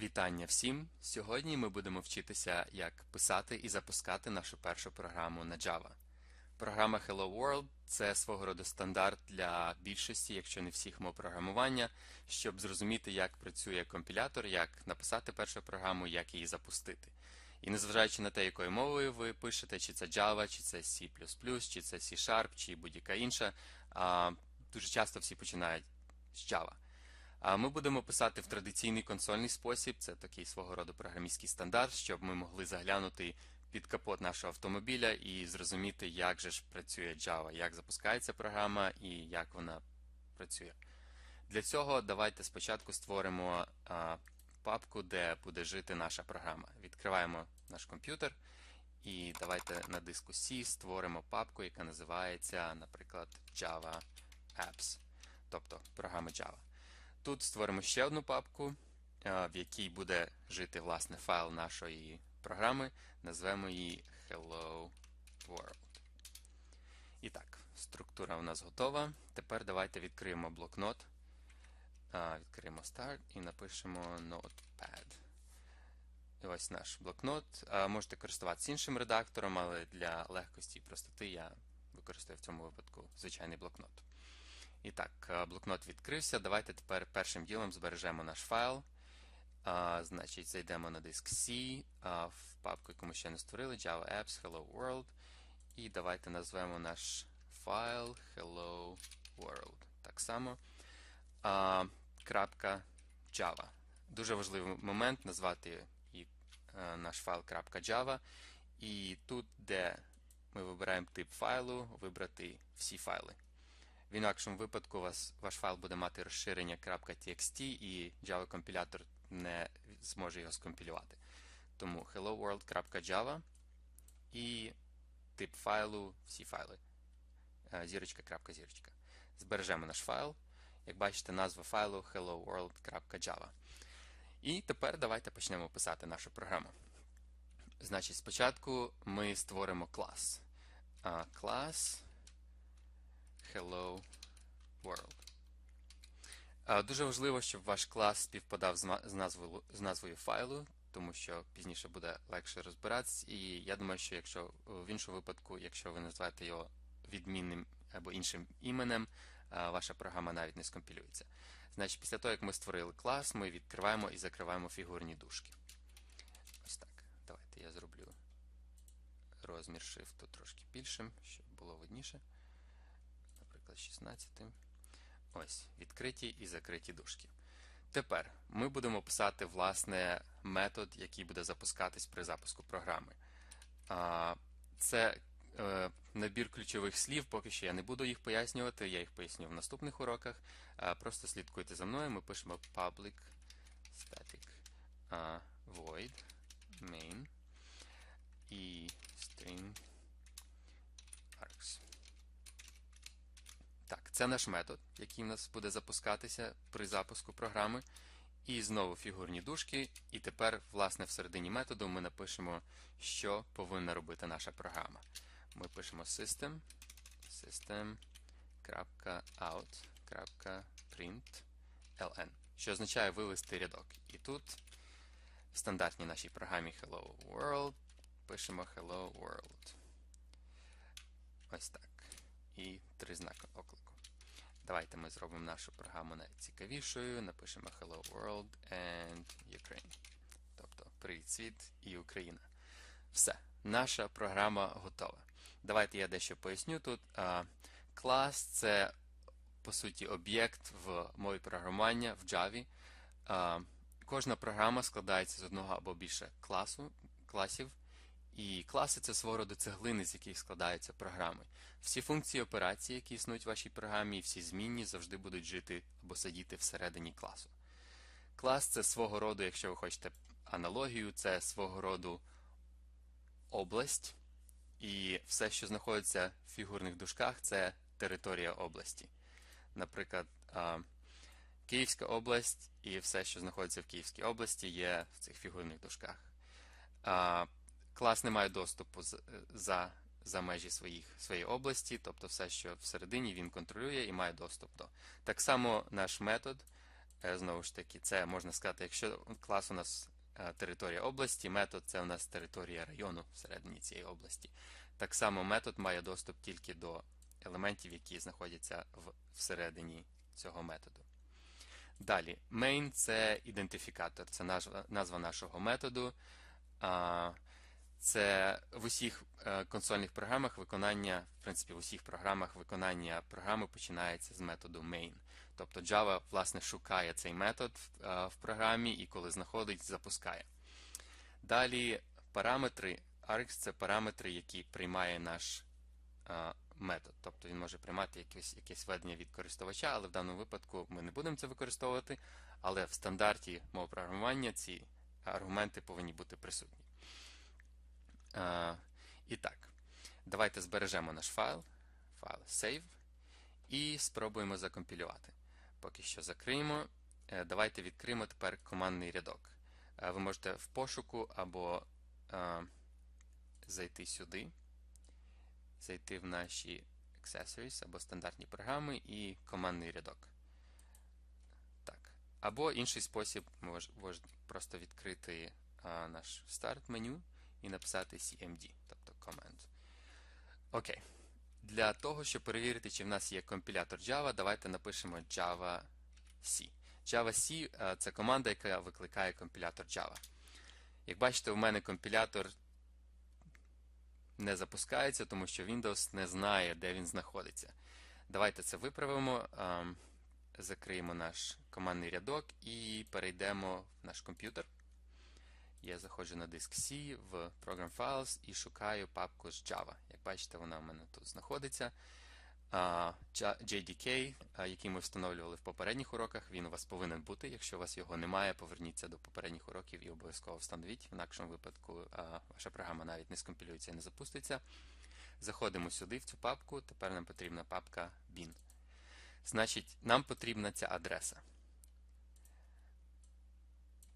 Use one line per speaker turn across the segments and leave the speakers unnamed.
Вітання всім! Сьогодні ми будемо вчитися, як писати і запускати нашу першу програму на Java. Програма Hello World це свого роду стандарт для більшості, якщо не всіх мов програмування, щоб зрозуміти, як працює компілятор, як написати першу програму, як її запустити. І незважаючи на те, якою мовою ви пишете, чи це Java, чи це C, чи це C Sharp, чи будь-яка інша, дуже часто всі починають з Java. Ми будемо писати в традиційний консольний спосіб, це такий свого роду програмістський стандарт, щоб ми могли заглянути під капот нашого автомобіля і зрозуміти, як же ж працює Java, як запускається програма і як вона працює. Для цього давайте спочатку створимо папку, де буде жити наша програма. Відкриваємо наш комп'ютер і давайте на диску C створимо папку, яка називається, наприклад, Java Apps, тобто програми Java. Тут створимо ще одну папку, в якій буде жити власне файл нашої програми. Назвемо її Hello World. І так, структура у нас готова. Тепер давайте відкриємо блокнот. Відкриємо Start і напишемо Notepad. І ось наш блокнот. Можете користуватися іншим редактором, але для легкості і простоти я використаю в цьому випадку звичайний блокнот. І так, е, блокнот відкрився. Давайте тепер першим ділом збережемо наш файл. А, Значить, зайдемо на диск C а, в папку, яку ми ще не створили, Java Apps Hello World. І давайте назвемо наш файл Hello World. Так само. А, крапка Java. Дуже важливий момент назвати і, а, е, наш файл .java. І тут, де ми вибираємо тип файлу, вибрати всі файли. В інакшому випадку вас ваш файл буде мати розширення .txt і Java компілятор не зможе його скомпілювати. Тому hello world.java і тип файлу всі файли. Е, зірочка.зірочка. Збережемо наш файл. Як бачите, назва файлу helloworld.java. І тепер давайте почнемо писати нашу програму. Значить, спочатку ми створимо клас. Клас Hello World. Дуже важливо, щоб ваш клас співпадав з назвою, з назвою файлу, тому що пізніше буде легше розбиратись. І я думаю, що якщо в іншому випадку, якщо ви називаєте його відмінним або іншим іменем, ваша програма навіть не скомпілюється. Значить, після того, як ми створили клас, ми відкриваємо і закриваємо фігурні дужки. Ось так. Давайте я зроблю розмір шрифту трошки більшим, щоб було видніше наприклад, 16. Ось, відкриті і закриті дужки. Тепер ми будемо писати власне метод, який буде запускатись при запуску програми. Це е, набір ключових слів, поки що я не буду їх пояснювати, я їх поясню в наступних уроках. Просто слідкуйте за мною, ми пишемо public static void main і string args. Так, це наш метод, який в нас буде запускатися при запуску програми. І знову фігурні дужки. І тепер, власне, всередині методу ми напишемо, що повинна робити наша програма. Ми пишемо system, system.out.println, що означає вивести рядок. І тут в стандартній нашій програмі Hello World пишемо Hello World. Ось так. І три знаки оклику. Давайте ми зробимо нашу програму найцікавішою. Напишемо Hello World and Ukraine. Тобто Привіт світ і Україна. Все, наша програма готова. Давайте я дещо поясню тут. Клас це, по суті, об'єкт в мові програмування в Java. Кожна програма складається з одного або більше класу, класів. І класи це свого роду цеглини, з яких складаються програми. Всі функції операції, які існують в вашій програмі, і всі змінні завжди будуть жити або сидіти всередині класу. Клас це свого роду, якщо ви хочете аналогію, це свого роду область. І все, що знаходиться в фігурних дужках, це територія області. Наприклад, Київська область і все, що знаходиться в Київській області, є в цих фігурних дужках клас не має доступу за за межі своїх, своєї області, тобто все, що всередині він контролює і має доступ до. Так само наш метод е, знову ж таки, це можна сказати, якщо клас у нас е, територія області, метод це у нас територія району всередині цієї області. Так само метод має доступ тільки до елементів, які знаходяться в, всередині цього методу. Далі, main це ідентифікатор, це назва, назва нашого методу. Це в усіх е, консольних програмах виконання, в принципі, в усіх програмах виконання програми починається з методу main. Тобто Java, власне, шукає цей метод е, в програмі і коли знаходить, запускає. Далі параметри. Args це параметри, які приймає наш е, метод. Тобто він може приймати якесь, якесь ведення від користувача, але в даному випадку ми не будемо це використовувати. Але в стандарті мов програмування ці аргументи повинні бути присутні. А, І так, давайте збережемо наш файл, файл save, і спробуємо закомпілювати. Поки що закриємо. Е, Давайте відкриємо тепер командний рядок. Е, Ви можете в пошуку або а, зайти сюди, зайти в наші accessories або стандартні програми і командний рядок. Так. Або інший спосіб мож, можна просто відкрити а, наш старт меню і написати CMD, тобто command. Окей. Для того, щоб перевірити, чи в нас є компілятор Java, давайте напишемо Java C. Java C це команда, яка викликає компілятор Java. Як бачите, у мене компілятор не запускається, тому що Windows не знає, де він знаходиться. Давайте це виправимо. Закриємо наш командний рядок і перейдемо в наш комп'ютер. Я заходжу на диск C в Program Files і шукаю папку з Java. Як бачите, вона у мене тут знаходиться. JDK, який ми встановлювали в попередніх уроках, він у вас повинен бути. Якщо у вас його немає, поверніться до попередніх уроків і обов'язково встановіть. В інакшому випадку ваша програма навіть не скомпілюється і не запуститься. Заходимо сюди, в цю папку. Тепер нам потрібна папка bin. Значить, нам потрібна ця адреса.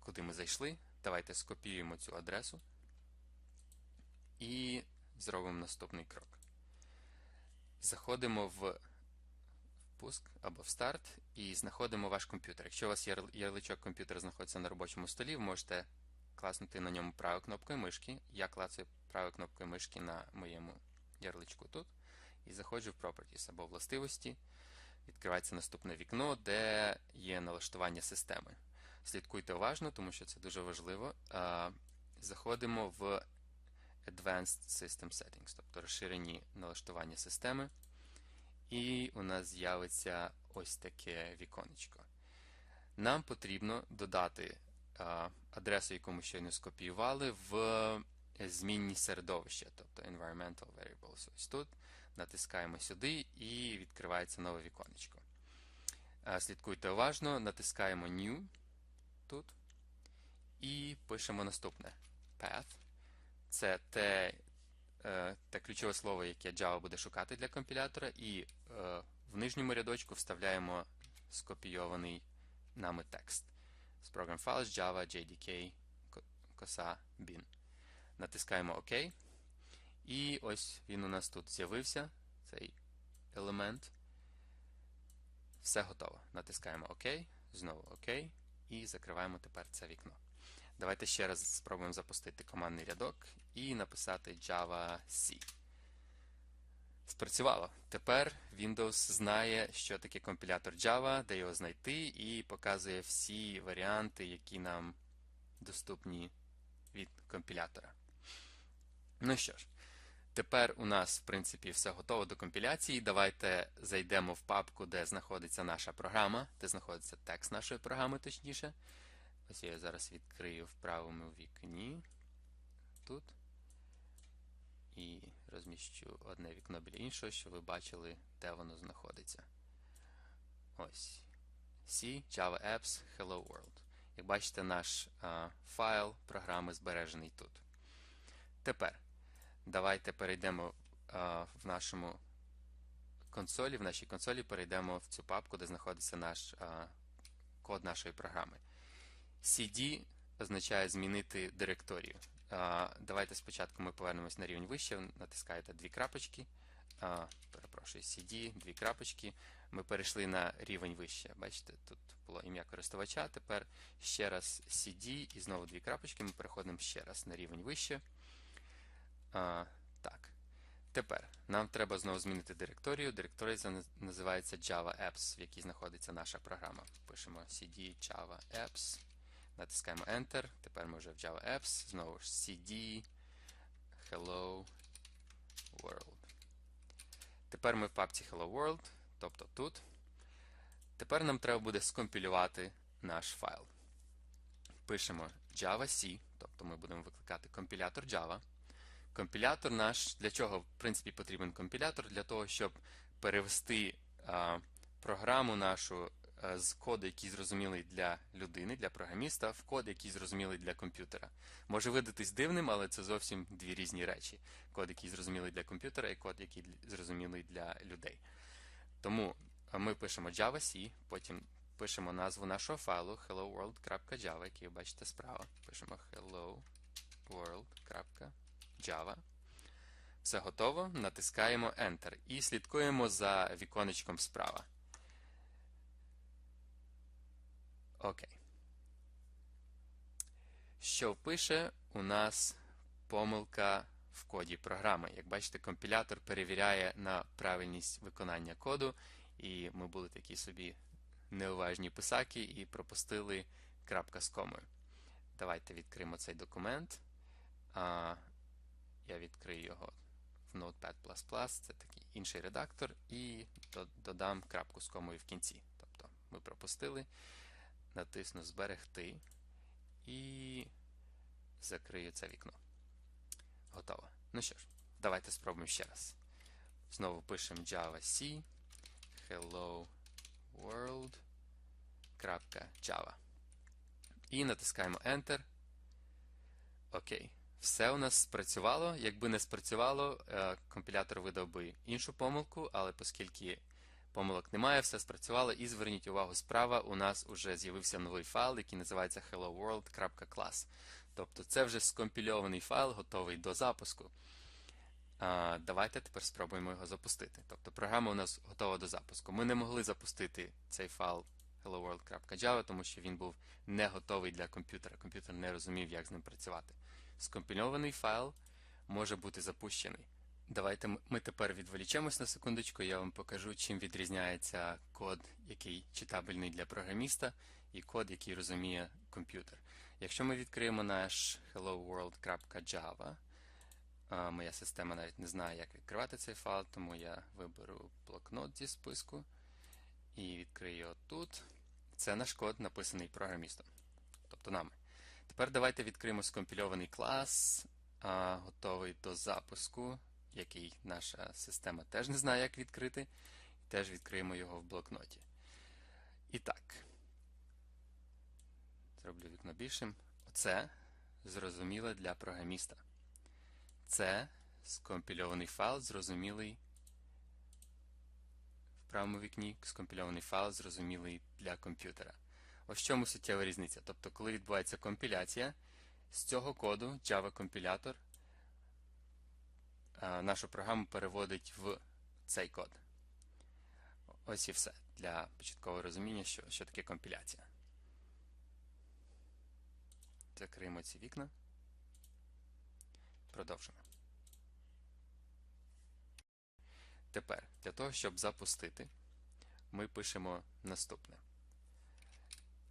Куди ми зайшли? Давайте скопіюємо цю адресу і зробимо наступний крок. Заходимо в пуск або в старт і знаходимо ваш комп'ютер. Якщо у вас ярличок комп'ютера знаходиться на робочому столі, ви можете класнути на ньому правою кнопкою мишки. Я клацаю правою кнопкою мишки на моєму ярличку тут. І заходжу в Properties або властивості. Відкривається наступне вікно, де є налаштування системи. Слідкуйте уважно, тому що це дуже важливо. Заходимо в Advanced System Settings, тобто розширені налаштування системи. І у нас з'явиться ось таке віконечко. Нам потрібно додати адресу, яку ми щойно скопіювали, в змінні середовища, тобто Environmental Variables. Ось тут. Натискаємо сюди і відкривається нове віконечко. Слідкуйте уважно, натискаємо New тут і пишемо наступне path. Це те, е, те ключове слово, яке Java буде шукати для компілятора, і е, в нижньому рядочку вставляємо скопійований нами текст з Program Files Java JDK коса bin. Натискаємо ОК. І ось він у нас тут з'явився, цей елемент. Все готово. Натискаємо ОК, знову ОК, і закриваємо тепер це вікно. Давайте ще раз спробуємо запустити командний рядок і написати Java C. Спрацювало. Тепер Windows знає, що таке компілятор Java, де його знайти, і показує всі варіанти, які нам доступні від компілятора. Ну що ж, тепер у нас, в принципі, все готово до компіляції. Давайте зайдемо в папку, де знаходиться наша програма, де знаходиться текст нашої програми, точніше. Ось я зараз відкрию в правому вікні тут. І розміщу одне вікно біля іншого, щоб ви бачили, де воно знаходиться. Ось. C, Java Apps, Hello World. Як бачите, наш а, файл програми збережений тут. Тепер давайте перейдемо в нашому консолі, в нашій консолі перейдемо в цю папку, де знаходиться наш код нашої програми. CD означає змінити директорію. Давайте спочатку ми повернемось на рівень вище, натискаєте дві крапочки. Перепрошую, CD, дві крапочки. Ми перейшли на рівень вище. Бачите, тут було ім'я користувача. Тепер ще раз CD і знову дві крапочки. Ми переходимо ще раз на рівень вище. А, Так. Тепер нам треба знову змінити директорію. Директорія називається Java Apps, в якій знаходиться наша програма. Пишемо CD Java Apps. Натискаємо Enter. Тепер ми вже в Java Apps. Знову ж CD Hello World. Тепер ми в папці Hello World, тобто тут. Тепер нам треба буде скомпілювати наш файл. Пишемо javac, тобто ми будемо викликати компілятор Java. Компілятор наш, для чого в принципі потрібен компілятор? Для того, щоб перевести а, програму нашу а, з коду, який зрозумілий для людини, для програміста, в код, який зрозумілий для комп'ютера. Може видатись дивним, але це зовсім дві різні речі. Код, який зрозумілий для комп'ютера, і код, який зрозумілий для людей. Тому ми пишемо javac, потім пишемо назву нашого файлу helloworld.java, який ви бачите справа. Пишемо helloworld.java. Все готово. Натискаємо Enter і слідкуємо за віконечком справа. Окей. Що пише у нас помилка в коді програми. Як бачите, компілятор перевіряє на правильність виконання коду, і ми були такі собі неуважні писаки і пропустили крапка з комою. Давайте відкриємо цей документ. Я відкрию його в Notepad++, це такий інший редактор, і додам крапку з комою в кінці. Тобто ми пропустили, натисну Зберегти і закрию це вікно. Готово. Ну що ж, давайте спробуємо ще раз. Знову пишемо javac hello world.java. І натискаємо Enter. Окей. Все у нас спрацювало. Якби не спрацювало, е, компілятор видав би іншу помилку, але оскільки помилок немає, все спрацювало. І зверніть увагу, справа у нас вже з'явився новий файл, який називається helloworld.class. Тобто це вже скомпільований файл, готовий до запуску. Давайте тепер спробуємо його запустити. Тобто програма у нас готова до запуску. Ми не могли запустити цей файл helloworld.java, тому що він був не готовий для комп'ютера. Комп'ютер не розумів, як з ним працювати. Скомпільований файл може бути запущений. Давайте ми тепер відволічемось на секундочку, я вам покажу, чим відрізняється код, який читабельний для програміста, і код, який розуміє комп'ютер. Якщо ми відкриємо наш helloworld.java, моя система навіть не знає, як відкривати цей файл, тому я виберу блокнот зі списку і відкрию його тут. Це наш код, написаний програмістом, тобто нами. Тепер давайте відкриємо скомпільований клас, готовий до запуску, який наша система теж не знає, як відкрити. І теж відкриємо його в блокноті. І так, зроблю вікно більшим. Оце зрозуміле для програміста. Це скомпільований файл, зрозумілий в правому вікні, скомпільований файл, зрозумілий для комп'ютера. Ось в чому суттєва різниця. Тобто, коли відбувається компіляція, з цього коду Java-компілятор нашу програму переводить в цей код. Ось і все для початкового розуміння, що, що таке компіляція. Закриємо ці вікна. Продовжимо. Тепер, для того, щоб запустити, ми пишемо наступне.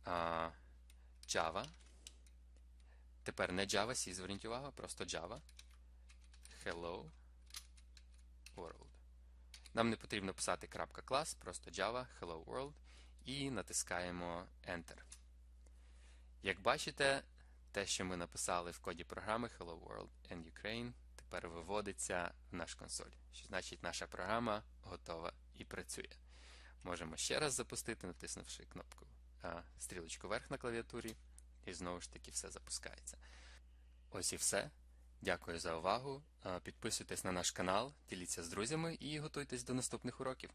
Java. Тепер не Java, C, зверніть увагу, просто Java. Hello World. Нам не потрібно писати крапка клас, просто Java, Hello World і натискаємо Enter. Як бачите, те, що ми написали в коді програми Hello World and Ukraine, тепер виводиться в наш консоль. Що значить, наша програма готова і працює. Можемо ще раз запустити, натиснувши кнопку стрілочку вверх на клавіатурі, і знову ж таки все запускається. Ось і все. Дякую за увагу. Підписуйтесь на наш канал, діліться з друзями і готуйтесь до наступних уроків.